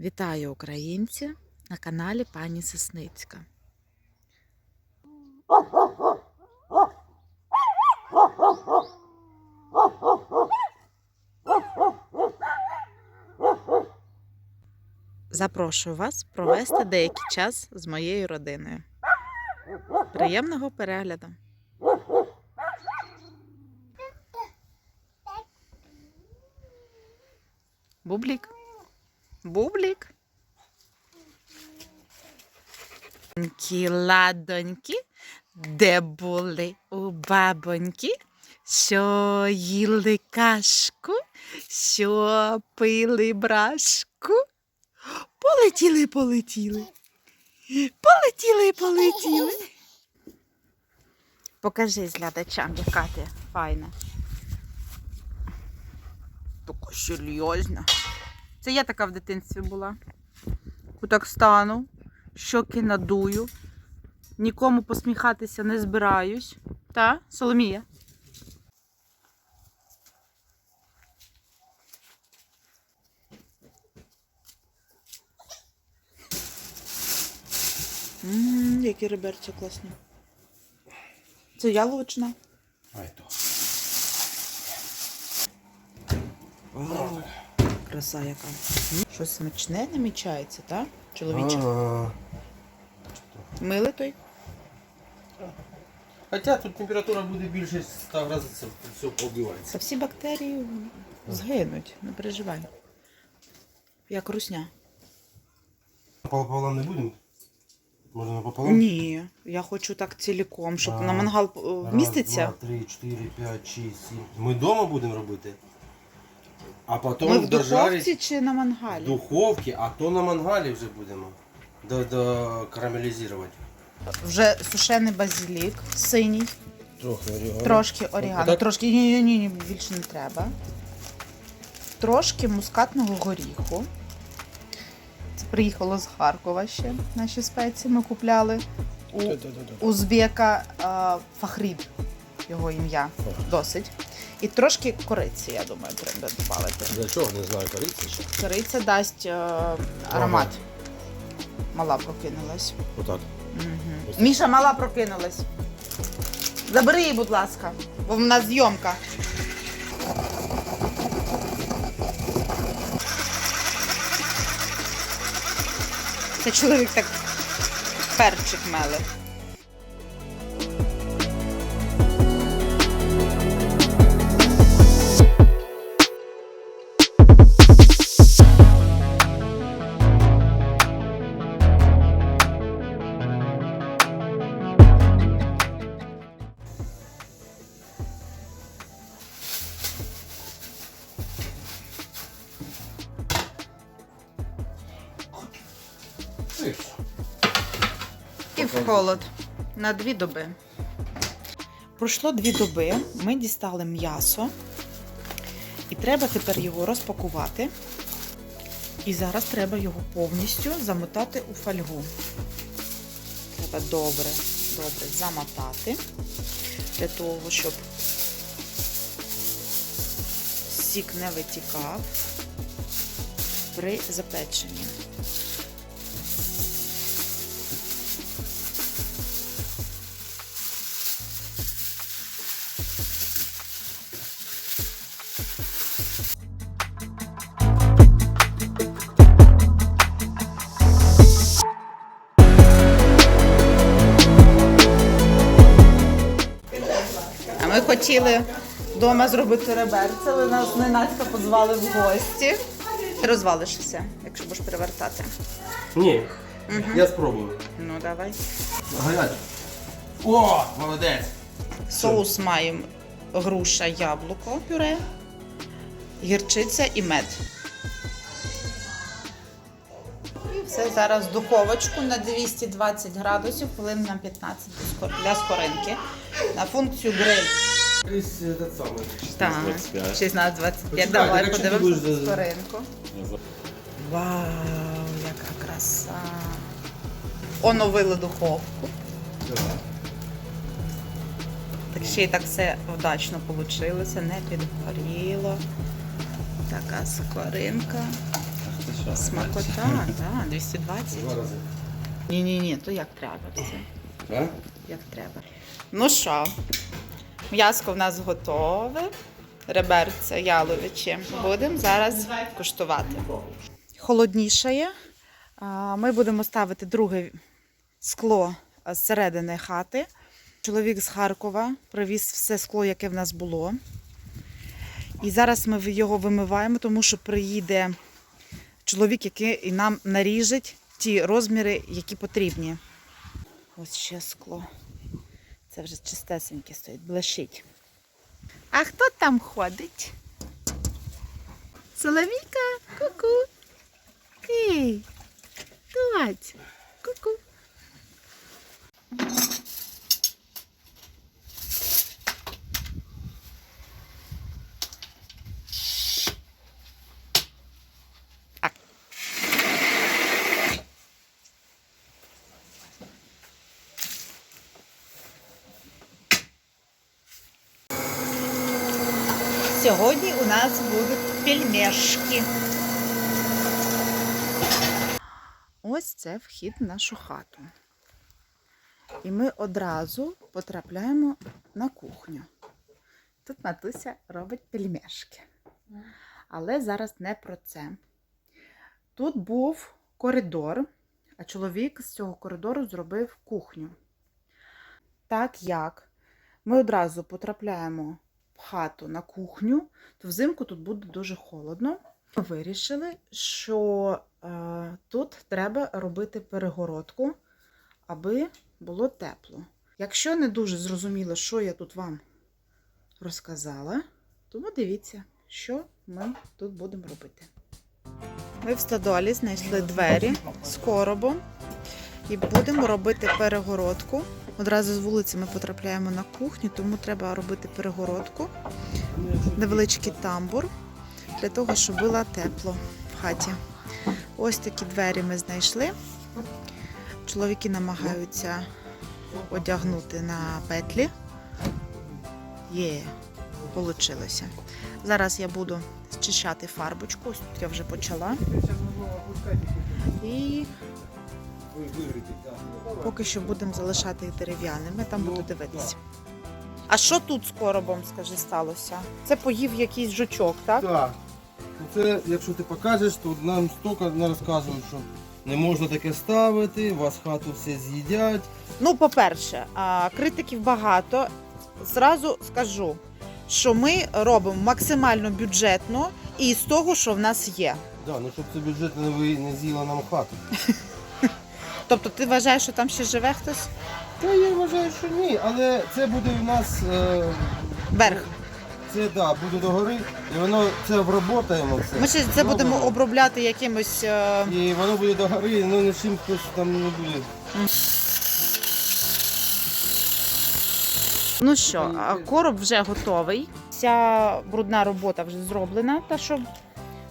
Вітаю українці на каналі пані Сесницька. Запрошую вас провести деякий час з моєю родиною. Приємного перегляду! Бублік. Бублік. Ладоньки, ладоньки, де були у бабоньки, що їли кашку, що пили брашку. Полетіли, полетіли. Полетіли, полетіли. Покажи глядачам, яка ти файна. Така серйозна. Це я така в дитинстві була. Так стану, щоки надую, нікому посміхатися не збираюсь. Та, Соломія? Ммм, які реберці класні. Це яловичина. А это. Краса яка. Щось смачне намічається, так? Чоловіче. А, Милий той. Хотя тут температура буде більше 100 градусів, все побивається. Та всі бактерії згинуть, не переживай. Як русня. Пополам не будемо? Може напополам? Ні, я хочу так ціліком, щоб А, на мангал е, Раз, вміститься. Два, три, чотири, п'ять, шість, сім. Ми вдома будемо робити. А потім Ми в дожарить духовці чи на в мангалі? духовці, а то на мангалі вже будемо. До, до карамелізувати. Вже сушений базилік, синій, Трохи орігано. трошки орігано, Отак? трошки ні, ні, ні, більше не треба. Трошки мускатного горіху. Це приїхало з Харкова ще наші спеції. Ми купляли у Да-да-да. узбека е, його ім'я досить. І трошки кориці, я думаю, треба додати. Для чого не знаю, кориці ще. Кориця дасть е, аромат. Мала прокинулась. Отак. Угу. Міша мала прокинулась. Забери її, будь ласка, бо в нас зйомка. Це чоловік так перчик меле. І в холод на дві доби. Пройшло дві доби, ми дістали м'ясо, і треба тепер його розпакувати. І зараз треба його повністю замотати у фольгу. Треба добре, добре замотати для того, щоб сік не витікав при запеченні. Хотіли вдома зробити реберце, але нас ненацька позвали в гості. Ти розвалишся, якщо будеш перевертати. Ні, я спробую. Ну, давай. Гаряче. О, молодець. Соус маємо груша, яблуко, пюре, гірчиця і мед. І все зараз в духовочку на 220 градусів, хвилин на 15 для для скоринки. На функцію гриль. Десь этот самий. Так, 16-25. Давай подивимося на скоринку. Вау, яка краса. Оновили духовку. Так ще й так все вдачно вийшло, не підгоріло. Така скоринка. Смакота, так, 220. Ні, ні, то як треба. Це. Як треба. Ну що, м'яско в нас готове. Реберце яловичі. Будемо зараз куштувати. Холоднішає. Ми будемо ставити друге скло з середини хати. Чоловік з Харкова привіз все скло, яке в нас було. І зараз ми його вимиваємо, тому що приїде чоловік, який нам наріжить ті розміри, які потрібні. Ось ще скло. Це вже чистесеньке стоїть, блищить. А хто там ходить? Соловійка, ку-ку. Кий. Туать. Ку-ку. Сьогодні у нас будуть пельмешки. Ось це вхід в нашу хату. І ми одразу потрапляємо на кухню. Тут Матуся робить пельмешки. Але зараз не про це. Тут був коридор, а чоловік з цього коридору зробив кухню. Так як ми одразу потрапляємо хату на кухню, то взимку тут буде дуже холодно. Ми вирішили, що е, тут треба робити перегородку, аби було тепло. Якщо не дуже зрозуміло, що я тут вам розказала, тому дивіться, що ми тут будемо робити. Ми в стодолі знайшли двері з коробом і будемо робити перегородку. Одразу з вулиці ми потрапляємо на кухню, тому треба робити перегородку, невеличкий тамбур для того, щоб було тепло в хаті. Ось такі двері ми знайшли. Чоловіки намагаються одягнути на петлі. Є, вийшло. Зараз я буду зчищати фарбочку. Ось тут я вже почала. І поки що будемо залишати їх дерев'яними, там буду дивитися. А що тут з коробом, скажи, сталося? Це поїв якийсь жучок, так? Так. Ну, Це, якщо ти покажеш, то нам стільки не розказують, що не можна таке ставити, вас хату все з'їдять. Ну, по-перше, критиків багато. Зразу скажу, що ми робимо максимально бюджетно і з того, що в нас є. Да, ну щоб це бюджет не, ви- не з'їла нам хату. Тобто, ти вважаєш, що там ще живе хтось? Та я вважаю, що ні, але це буде в нас. Е, Верх. це да, буде догори, і воно це обработаємо все. Ми ще це будемо Зробимо. обробляти якимось. е, І воно буде догори, ну нічим хтось там не буде. Ну що, а короб вже готовий. Вся брудна робота вже зроблена, та що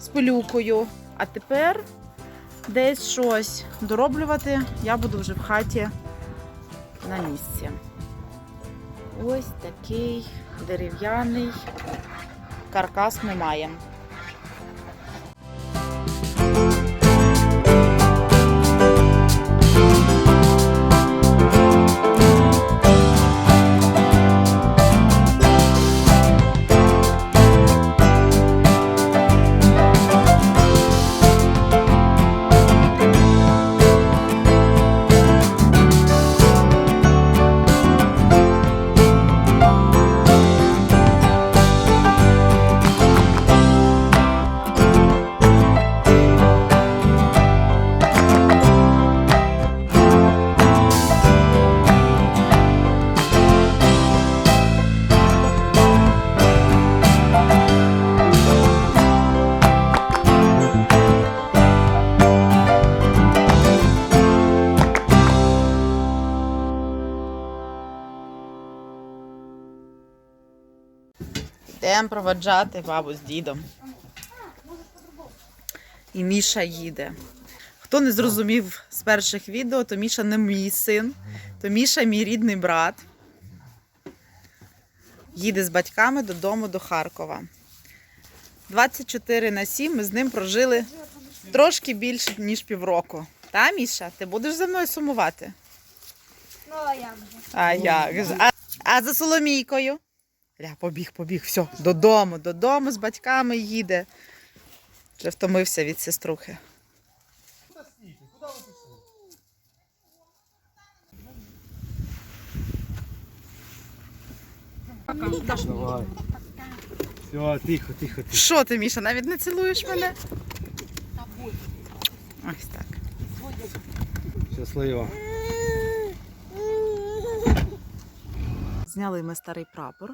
з пилюкою. А тепер десь щось дороблювати я буду вже в хаті на місці. Ось такий дерев'яний каркас ми маємо. Йдемо проводжати бабу з дідом. І Міша їде. Хто не зрозумів з перших відео, то Міша не мій син, то Міша мій рідний брат. Їде з батьками додому до Харкова. 24 на 7 ми з ним прожили трошки більше, ніж півроку. Та, Міша, ти будеш за мною сумувати? Ну, а як же? А як же? А, а за Соломійкою? Ля, побіг, побіг, все, додому, додому з батьками їде. Вже втомився від сеструхи. Давай. Все, тихо, тихо, тихо. Що ти, Міша, навіть не цілуєш мене? Ось так. Щасливо. Зняли ми старий прапор.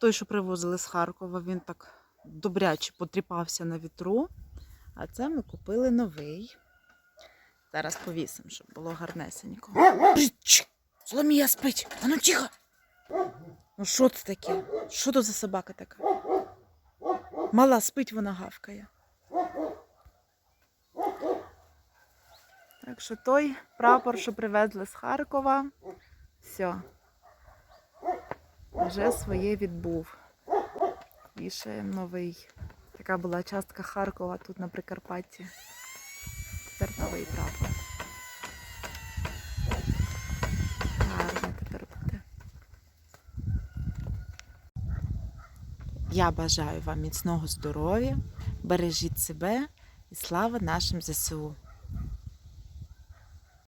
Той, що привозили з Харкова, він так добряче потріпався на вітру. А це ми купили новий. Зараз повісимо, щоб було гарнесенько. Соломія спить! А ну тихо! Ну що це таке? Що то за собака така? Мала спить, вона гавкає. Так що той прапор, що привезли з Харкова, все вже своє відбув. Вішаємо новий. Така була частка Харкова тут на Прикарпатті. Тепер новий прапор. Гарно тепер буде. Я бажаю вам міцного здоров'я, бережіть себе і слава нашим ЗСУ.